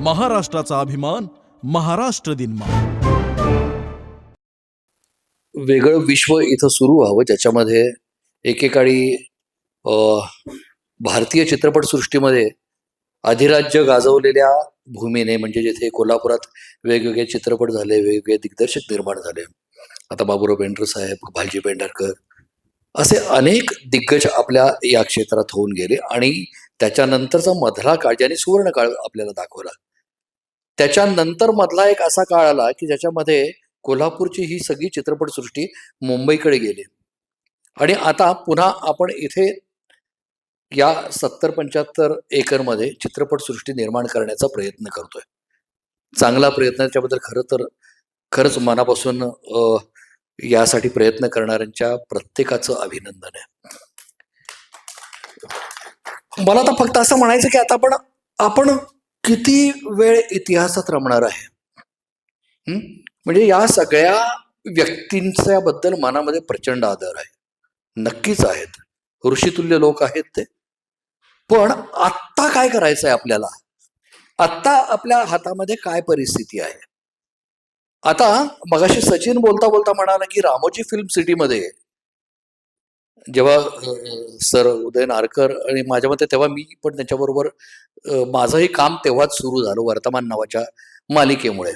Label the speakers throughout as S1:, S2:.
S1: महाराष्ट्राचा अभिमान महाराष्ट्र दिन मा
S2: वेगळं विश्व इथं सुरू व्हावं ज्याच्यामध्ये एकेकाळी भारतीय चित्रपटसृष्टीमध्ये अधिराज्य गाजवलेल्या भूमीने म्हणजे जिथे कोल्हापुरात वेगवेगळे चित्रपट झाले वेगवेगळे दिग्दर्शक निर्माण झाले. आता बाबुराव पेंडर साहेब भालजी पेंढारकर असे अनेक दिग्गज आपल्या या क्षेत्रात होऊन गेले आणि त्याच्यानंतरचा मधला काळ ज्याने सुवर्ण काळ आपल्याला दाखवला त्याच्यानंतर मधला एक असा काळ आला की ज्याच्यामध्ये कोल्हापूरची ही सगळी चित्रपटसृष्टी मुंबईकडे गेली. आणि आता पुन्हा आपण इथे या सत्तर पंच्याहत्तर एकरमध्ये चित्रपटसृष्टी निर्माण करण्याचा प्रयत्न करतोय. चांगला प्रयत्न त्याच्याबद्दल खरं तर खरंच मनापासून यासाठी प्रयत्न करणाऱ्यांच्या प्रत्येकाचं अभिनंदन आहे. मला तर फक्त असं म्हणायचं की आता आपण आपण किती वेळ इतिहासात रमणार आहे? म्हणजे या सगळ्या व्यक्तींच्या बद्दल मनामध्ये प्रचंड आदर आहे. नक्कीच आहेत. ऋषितुल्य लोक आहेत ते. पण आत्ता काय करायचं आहे आपल्याला? आत्ता आपल्या हातामध्ये काय परिस्थिती आहे? आता मगाशी सचिन बोलता बोलता म्हणाला की रामोजी फिल्म सिटीमध्ये जेव्हा सर उदय नारकर आणि माझ्या मते तेव्हा मी पण त्यांच्याबरोबर माझंही काम तेव्हाच सुरू झालं वर्तमान नावाच्या मालिकेमुळे.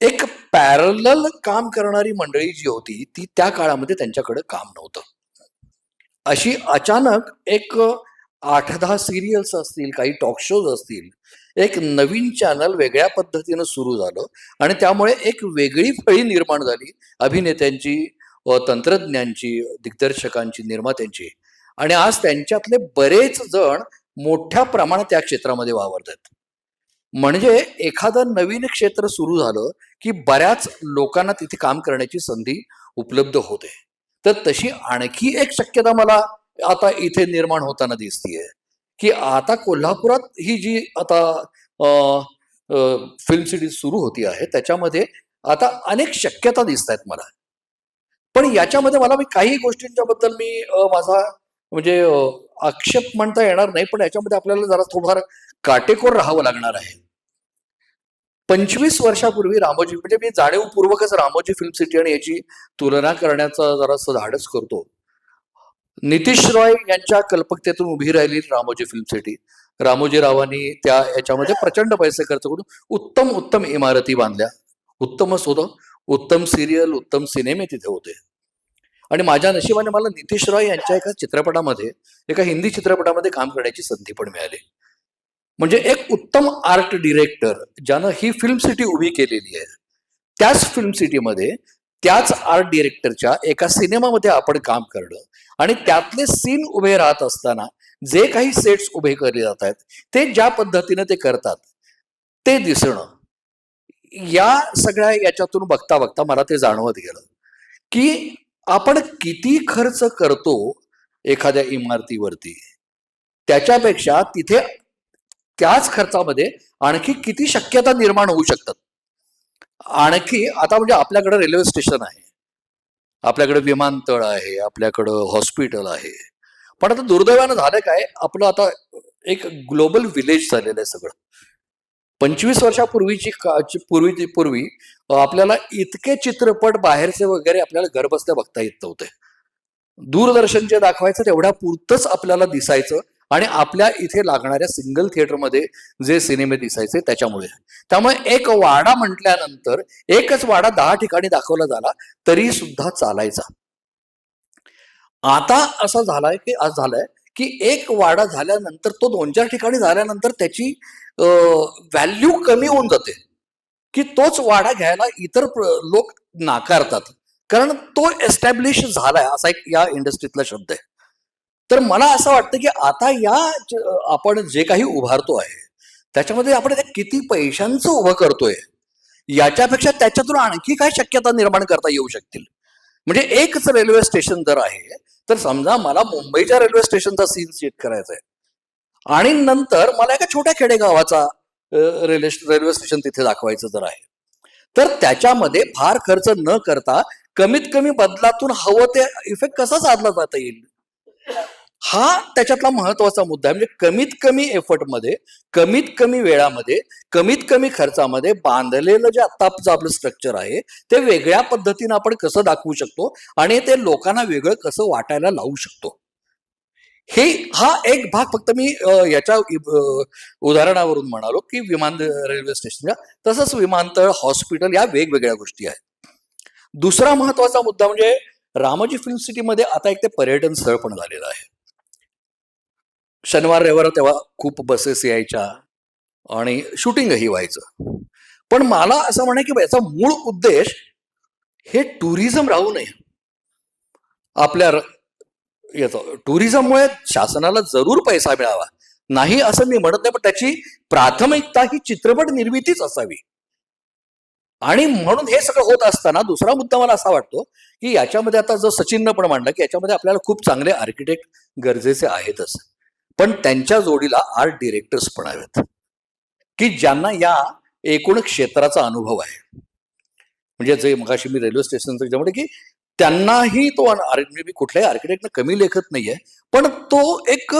S2: एक पॅरल काम करणारी मंडळी जी होती ती त्या काळामध्ये त्यांच्याकडे काम नव्हतं. अशी अचानक एक आठ दहा सिरियल्स असतील काही टॉक शोज असतील एक नवीन चॅनल वेगळ्या पद्धतीनं सुरू झालं आणि त्यामुळे एक वेगळी फळी निर्माण झाली अभिनेत्यांची तंत्रज्ञांची दिग्दर्शकांची निर्मात्यांची. आणि आज त्यांच्यातले बरेच जण मोठ्या प्रमाणात त्या क्षेत्रामध्ये वावरतात. म्हणजे एखादं नवीन क्षेत्र सुरू झालं की बऱ्याच लोकांना तिथे काम करण्याची संधी उपलब्ध होते. तर तशी आणखी एक शक्यता मला आता इथे निर्माण होताना दिसतीये. की आता कोल्हापुरात ही जी आता फिल्म सिटी सुरू होती आहे त्याच्यामध्ये आता अनेक शक्यता दिसत आहेत मला. पण याच्यामध्ये मला मी काही गोष्टींच्या बद्दल मी माझा म्हणजे आक्षेप म्हणता येणार नाही पण याच्यामध्ये आपल्याला जरा थोडंफार काटेकोर राहावं लागणार आहे. पंचवीस वर्षापूर्वी रामोजी म्हणजे मी जाणीवपूर्वकच रामोजी फिल्म सिटी आणि याची तुलना करण्याचा जरा धाडस करतो. नितीश रॉय यांच्या कल्पकतेतून उभी राहिली रामोजी फिल्म सिटी. रामोजी रावांनी त्या याच्यामध्ये प्रचंड पैसे खर्च करून उत्तम उत्तम इमारती बांधल्या. उत्तमच होतं उत्तम सिरियल उत्तम सिनेमे तिथे होते. आणि माझ्या नशिबाने मला नितीश रॉय यांच्या एका चित्रपटामध्ये एका हिंदी चित्रपटामध्ये काम करण्याची संधी पण मिळाली. म्हणजे एक उत्तम आर्ट डिरेक्टर ज्यानं ही फिल्म सिटी उभी केलेली आहे. त्याच फिल्म सिटीमध्ये त्याच आर्ट डिरेक्टरच्या एका सिनेमामध्ये आपण काम करणं आणि त्यातले सीन उभे राहत असताना जे काही सेट्स उभे केले जात आहेत ते ज्या पद्धतीने ते करतात ते दिसणं. या सगळ्या याच्यातून बघता बघता मला ते जाणवत गेलं की आपण किती खर्च करतो एखाद्या इमारतीवरती. त्याच्यापेक्षा तिथे त्याच खर्चामध्ये आणखी किती शक्यता निर्माण होऊ शकतात. आणखी आता म्हणजे आपल्याकडे रेल्वे स्टेशन आहे. आपल्याकडे विमानतळ आहे आपल्याकडं हॉस्पिटल आहे. पण आता दुर्दैवानं झालं काय? आपलं आता एक ग्लोबल विलेज झालेलं आहे सगळं. पंचवीस वर्षापूर्वीची पूर्वी पूर्वी आपल्याला इतके चित्रपट बाहेरचे वगैरे आपल्याला घरबसल्या बघता येत नव्हते. दूरदर्शन जे दाखवायचं तेवढ्या पुरतच आपल्याला दिसायचं आणि आपल्या इथे लागणाऱ्या सिंगल थिएटरमध्ये जे सिनेमे दिसायचे त्याच्यामुळे. त्यामुळे एक वाडा म्हटल्यानंतर एकच वाडा दहा ठिकाणी दाखवला झाला तरी सुद्धा चालायचा. आता असं झालाय की आज झालंय की एक वाडा झाल्यानंतर तो दोन चार ठिकाणी झाल्यानंतर त्याची व्हॅल्यू कमी होऊन जाते. की तोच वाडा घ्यायला इतर लोक नाकारतात. कारण तो एस्टॅब्लिश झालाय असा एक या इंडस्ट्रीतला शब्द आहे. तर मला असं वाटतं की आता या आपण जे काही उभारतो आहे त्याच्यामध्ये आपण किती पैशांचं उभं करतोय? याच्यापेक्षा त्याच्यातून आणखी काय शक्यता निर्माण करता येऊ शकतील? म्हणजे एकच रेल्वे स्टेशन जर आहे तर समजा मला मुंबईच्या रेल्वे स्टेशनचा सीन सेट करायचा आहे. आणि नंतर मला एका छोट्या खेडेगावाचा रेल्वे रेल्वे स्टेशन तिथे दाखवायचं जर आहे. तर त्याच्यामध्ये फार खर्च न करता कमीत कमी बदलातून हवं ते इफेक्ट कसा साधला जाता येईल? हा त्याच्यातला महत्त्वाचा मुद्दा आहे. म्हणजे कमीत कमी एफर्टमध्ये कमीत कमी वेळामध्ये कमीत कमी खर्चामध्ये बांधलेलं जे आत्ताचं आपलं स्ट्रक्चर आहे ते वेगळ्या पद्धतीनं आपण कसं दाखवू शकतो आणि ते लोकांना वेगळं कसं वाटायला लावू शकतो. हे हा एक भाग फक्त मी याच्या उदाहरणावरून म्हणालो की विमान रेल्वे स्टेशनच्या तसंच विमानतळ हॉस्पिटल या वेगवेगळ्या गोष्टी आहेत. दुसरा महत्त्वाचा मुद्दा म्हणजे रामोजी फिल्म सिटीमध्ये आता एक ते पर्यटन स्थळ पण झालेलं आहे. शनिवार रविवार तेव्हा खूप बसेस यायच्या आणि शूटिंगही व्हायचं. पण मला असं म्हणे की याचा मूळ उद्देश हे टुरिझम राहू नये. आपल्या र- टुरिझममुळे शासनाला जरूर पैसा मिळावा. नाही असं मी म्हणत नाही पण त्याची प्राथमिकता ही चित्रपट निर्मितीच असावी. आणि म्हणून हे सगळं होत असताना दुसरा मुद्दा मला असा वाटतो की याच्यामध्ये आता जो सचिननं पण मांडला की याच्यामध्ये आपल्याला खूप चांगले आर्किटेक्ट गरजेचे आहेतच. पण त्यांच्या जोडीला आर्ट डिरेक्टर्स पण आहेत की ज्यांना या एकूण क्षेत्राचा अनुभव आहे. म्हणजे जे मगाशी मी रेल्वे स्टेशनचं त्याच्यामुळे की त्यांनाही तो मी कुठल्याही आर्किटेक्टनं कमी लेखत नाहीये पण तो एक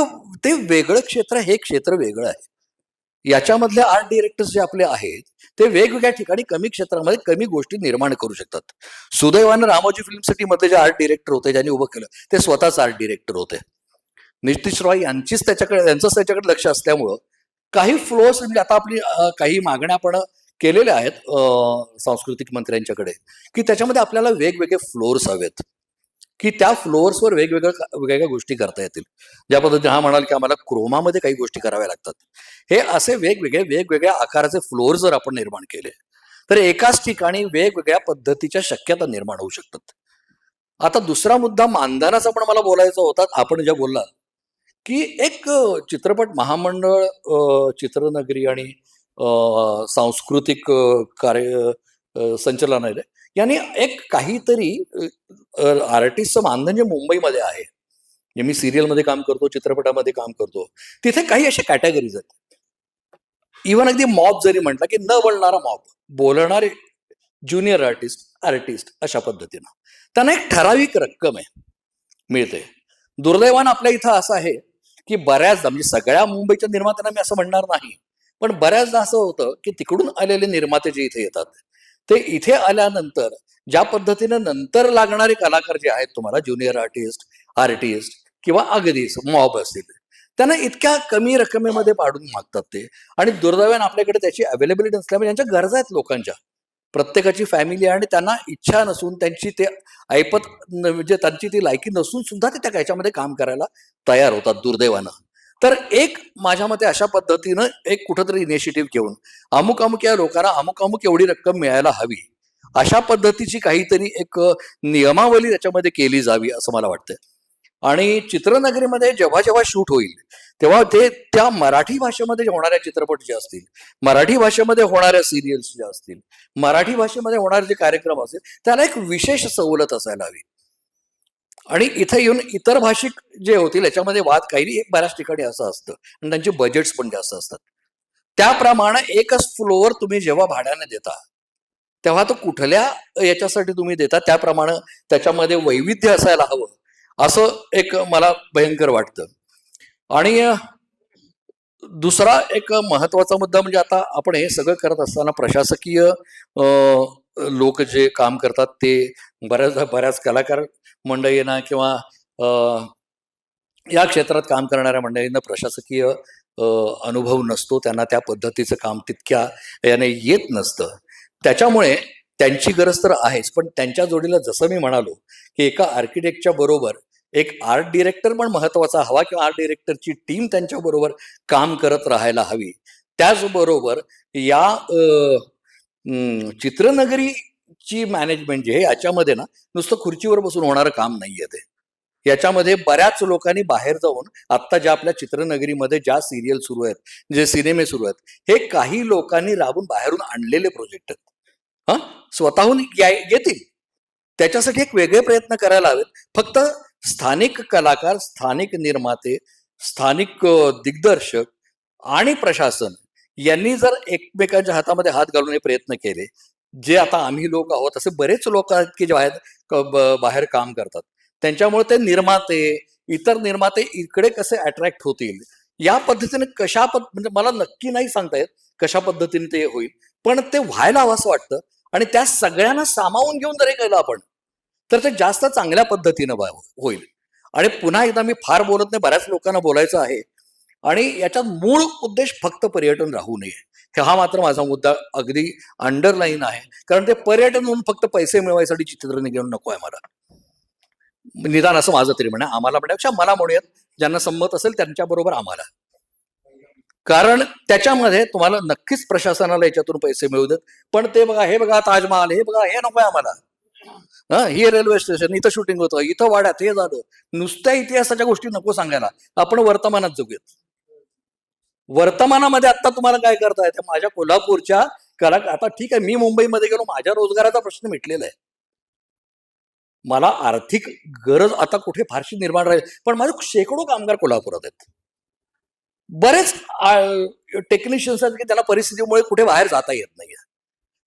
S2: ते वेगळं क्षेत्र हे क्षेत्र वेगळं आहे. याच्यामधले आर्ट डिरेक्टर्स जे आपले आहेत ते वेगवेगळ्या ठिकाणी कमी क्षेत्रामध्ये कमी गोष्टी निर्माण करू शकतात. सुदैवानं रामोजी फिल्म सिटीमध्ये जे आर्ट डिरेक्टर होते ज्यांनी उभं केलं ते स्वतःच आर्ट डिरेक्टर होते. नितीश रॉय यांचीच त्याच्याकडे यांचंच त्याच्याकडे लक्ष असल्यामुळं काही फ्लोअर्स म्हणजे आता आपली काही मागण्या आपण केलेल्या आहेत सांस्कृतिक मंत्र्यांच्याकडे की त्याच्यामध्ये आपल्याला वेगवेगळे फ्लोअर्स हवेत की त्या फ्लोअर्सवर वेगवेगळ्या वेगवेगळ्या गोष्टी करता येतील. ज्या पद्धतीने हा म्हणाल की आम्हाला क्रोमामध्ये काही गोष्टी कराव्या लागतात. हे असे वेगवेगळे वेगवेगळ्या आकाराचे फ्लोअर जर आपण निर्माण केले तर एकाच ठिकाणी वेगवेगळ्या पद्धतीच्या शक्यता निर्माण होऊ शकतात. आता दुसरा मुद्दा मानधनाचा पण मला बोलायचा होता. आपण ज्या बोलला की एक चित्रपट महामंडळ चित्रनगरी आणि सांस्कृतिक कार्य अ, आहे यांनी एक काहीतरी आर्टिस्टचं मानधन जे मुंबईमध्ये आहे जे मी सिरियलमध्ये काम करतो चित्रपटामध्ये काम करतो तिथे काही अशा कॅटेगरीज आहेत. इवन अगदी मॉब जरी म्हटलं की न बोलणारा मॉब बोलणारे ज्युनियर आर्टिस्ट आर्टिस्ट अशा पद्धतीनं. त्यांना एक ठराविक रक्कम आहे मिळते. दुर्दैवानं आपल्या इथं असं आहे की बऱ्याचदा म्हणजे सगळ्या मुंबईच्या निर्मात्यांना मी असं म्हणणार नाही पण बऱ्याचदा असं होतं की तिकडून आलेले निर्माते जे इथे येतात ते इथे आल्यानंतर ज्या पद्धतीनं नंतर लागणारे कलाकार जे आहेत तुम्हाला ज्युनियर आर्टिस्ट आर्टिस्ट किंवा अगदीच मॉब असतील त्यांना इतक्या कमी रकमेमध्ये पाडून मागतात ते. आणि दुर्दैवाने आपल्याकडे त्याची अवेलेबिलिटी नसल्यामुळे त्यांच्या गरजा आहेत लोकांच्या प्रत्येकाची फॅमिली आणि त्यांना इच्छा नसून त्यांची ते ऐपत म्हणजे त्यांची ती लायकी नसून सुद्धा ते त्या ह्याच्यामध्ये काम करायला तयार होतात दुर्दैवानं. तर एक माझ्या मते अशा पद्धतीनं एक कुठंतरी इनिशिएटिव्ह घेऊन अमुक अमुक या लोकांना अमुक अमुक एवढी रक्कम मिळायला हवी अशा पद्धतीची काहीतरी एक नियमावली त्याच्यामध्ये केली जावी असं मला वाटतं आणि चित्रनगरीमध्ये जेव्हा जेव्हा शूट होईल तेव्हा ते त्या मराठी भाषेमध्ये होणाऱ्या चित्रपट जे असतील मराठी भाषेमध्ये होणाऱ्या सिरियल्स ज्या असतील मराठी भाषेमध्ये होणारे जे कार्यक्रम असतील त्याला एक विशेष सवलत असायला हवी. आणि इथे येऊन इतर भाषिक जे होतील याच्यामध्ये वाद काही नाही, बऱ्याच ठिकाणी असं असतं. आणि त्यांचे बजेट्स पण जास्त असतात. त्याप्रमाणे एकच फ्लोअर तुम्ही जेव्हा भाड्याने देता तेव्हा तो कुठल्या याच्यासाठी तुम्ही देता त्याप्रमाणे त्याच्यामध्ये वैविध्य असायला हवं. असं एक मला भयंकर वाटतं. आणि दुसरा एक महत्त्वाचा मुद्दा म्हणजे आता आपण हे सगळं करत असताना प्रशासकीय लोक जे काम करतात ते बऱ्याचदा बऱ्याच कलाकार मंडळींना किंवा या क्षेत्रात काम करणाऱ्या मंडळींना प्रशासकीय अनुभव नसतो. त्यांना त्या पद्धतीचं काम तितक्या याने येत नसतं. त्याच्यामुळे त्यांची गरज तर आहेच. पण त्यांच्या जोडीला जसं मी म्हणालो की एका आर्किटेक्टच्या बरोबर एक आर्ट डिरेक्टर पण महत्त्वाचा हवा किंवा आर्ट डिरेक्टरची टीम त्यांच्या बरोबर काम करत राहायला हवी. त्याचबरोबर या चित्रनगरीची मॅनेजमेंट जे आहे याच्यामध्ये ना नुसतं खुर्चीवर बसून होणारं काम नाहीये ते. याच्यामध्ये बऱ्याच लोकांनी बाहेर जाऊन आत्ता ज्या आपल्या चित्रनगरीमध्ये ज्या सिरियल सुरू आहेत जे सिनेमे सुरू आहेत हे काही लोकांनी राबून बाहेरून आणलेले प्रोजेक्ट आहेत. हा? स्वतःहून येतील. त्याच्यासाठी एक वेगळे प्रयत्न करायला हवेत. फक्त स्थानिक कलाकार स्थानिक निर्माते स्थानिक दिग्दर्शक आणि प्रशासन यांनी जर एकमेकांच्या हातामध्ये हात घालून हे प्रयत्न केले जे आता आम्ही लोक आहोत असे बरेच लोक आहेत की जे आहेत बाहेर काम करतात. त्यांच्यामुळे ते निर्माते इतर निर्माते इकडे कसे अट्रॅक्ट होतील? या पद्धतीने कशा पद म्हणजे मला नक्की नाही सांगता येत कशा पद्धतीने ते होईल पण ते व्हायला हवं असं वाटतं आणि त्या सगळ्यांना सामावून घेऊन जरी केलं आपण तर ते जास्त चांगल्या पद्धतीनं होईल. आणि पुन्हा एकदा मी फार बोलत नाही बऱ्याच लोकांना बोलायचं आहे. आणि याच्यात मूळ उद्देश फक्त पर्यटन राहू नये. हा मात्र माझा मुद्दा अगदी अंडरलाईन आहे. कारण ते पर्यटन म्हणून फक्त पैसे मिळवायसाठी चित्रनी घेऊन नको आहे मला. निदान असं माझं तरी म्हणा आम्हाला म्हणण्यापेक्षा मला म्हणूयात. ज्यांना संमत असेल त्यांच्याबरोबर आम्हाला. कारण त्याच्यामध्ये तुम्हाला नक्कीच प्रशासनाला याच्यातून पैसे मिळू देत. पण ते बघा हे बघा ताजमहाल हे बघा हे नको आहे आम्हाला. हा हे रेल्वे स्टेशन इथं शूटिंग होतं इथं वाड्यात हे झालं. नुसत्या इतिहासाच्या गोष्टी नको सांगायला. आपण वर्तमानात जगूयात. वर्तमानामध्ये आता तुम्हाला काय करता येते माझ्या कोल्हापूरच्या कला आता ठीक आहे मी मुंबईमध्ये गेलो माझ्या रोजगाराचा प्रश्न मिटलेला आहे. मला आर्थिक गरज आता कुठे फारशी निर्माण राहील पण माझे शेकडो कामगार कोल्हापुरात आहेत. बरेच टेक्निशियन्स आहेत की त्यांना परिस्थितीमुळे कुठे बाहेर जाता येत नाही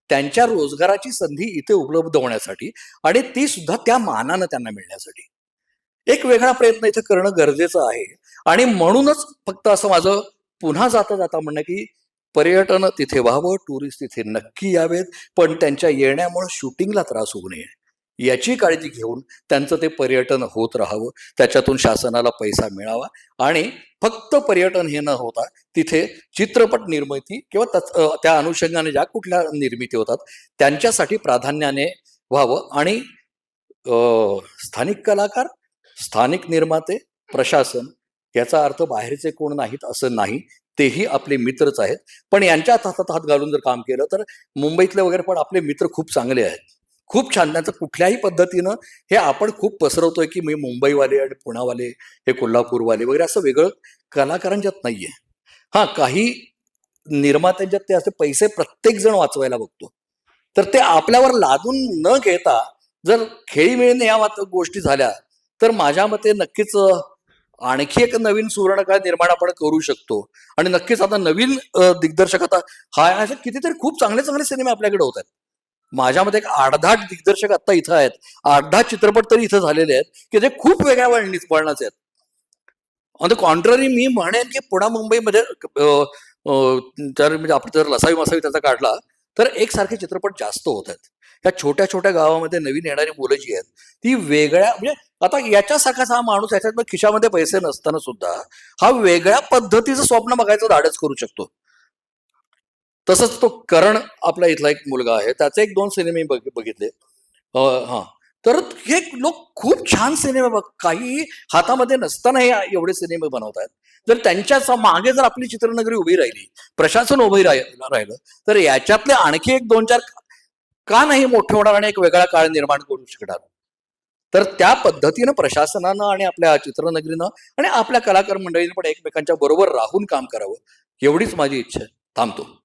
S2: त्यांच्या रोजगाराची संधी इथे उपलब्ध होण्यासाठी आणि ती सुद्धा त्या मानानं त्यांना मिळण्यासाठी. एक वेगळा प्रयत्न इथे करणं गरजेचं आहे. आणि म्हणूनच फक्त असं माझं पुन्हा जाता जाता म्हणणं की पर्यटन तिथे व्हावं टुरिस्ट तिथे नक्की यावेत पण त्यांच्या येण्यामुळे शूटिंगला त्रास होऊ नये. याची काळजी घेऊन त्यांचं ते पर्यटन होत राहावं त्याच्यातून शासनाला पैसा मिळावा आणि फक्त पर्यटन हे न होता तिथे चित्रपट निर्मिती किंवा त्या अनुषंगाने ज्या कुठल्या निर्मिती होतात त्यांच्यासाठी प्राधान्याने व्हावं आणि स्थानिक कलाकार स्थानिक निर्माते प्रशासन याचा अर्थ बाहेरचे कोण नाहीत असं नाही तेही आपले मित्रच आहेत. पण यांच्या हातात हात घालून जर काम केलं तर मुंबईतले वगैरे पण आपले मित्र खूप चांगले आहेत. खूप छान. त्यांचं कुठल्याही पद्धतीनं हे आपण खूप पसरवतोय की मी मुंबईवाले आणि पुण्यावाले हे कोल्हापूरवाले वगैरे असं वेगळं कलाकारांच्यात नाहीये. हा काही निर्मात्यांच्यात ते असे पैसे प्रत्येक जण वाचवायला बघतो. तर ते आपल्यावर लादून न घेता जर खेळीमेळीने या गोष्टी झाल्या तर माझ्या मते नक्कीच आणखी एक नवीन सुवर्णकाळ निर्माण आपण करू शकतो. आणि नक्कीच आता नवीन दिग्दर्शक आता हा असे कितीतरी खूप चांगले चांगले सिनेमे आपल्याकडे होत आहेत. माझ्या एक आठ दिग्दर्शक आता इथं आहेत. आठ चित्रपट तरी इथं झालेले आहेत की जे खूप वेगळ्या वळणी वळणाचे आहेत. ऑन द कॉन्ट्ररी मी म्हणेन की पुणा मुंबईमध्ये जर म्हणजे आपण जर लसावी मसावी त्याचा काढला तर एकसारखे चित्रपट जास्त होत आहेत. त्या छोट्या छोट्या गावामध्ये नवीन येणारी मुलं जी आहेत ती वेगळ्या म्हणजे आता याच्यासारखाच हा माणूस याच्यात खिशामध्ये पैसे नसताना सुद्धा हा वेगळ्या पद्धतीचं स्वप्न बघायचं धाडस करू शकतो. तसंच तो करण आपला इथला एक मुलगा आहे. त्याचे एक दोन सिनेमे बघ- बघितले. हां. तर हे लोक खूप छान सिनेमे बघ काही हातामध्ये नसताना हे एवढे सिनेमे बनवत आहेत जर त्यांच्या मागे जर आपली चित्रनगरी उभी राहिली प्रशासन उभी राहिलं तर याच्यातले आणखी एक दोन चार का नाही मोठे होणार आणि एक वेगळा काळ निर्माण करू शकणार? तर त्या पद्धतीनं प्रशासनानं आणि आपल्या चित्रनगरीनं आणि आपल्या कलाकार मंडळीनं पण एकमेकांच्या बरोबर राहून काम करावं एवढीच माझी इच्छा आहे. थांबतो.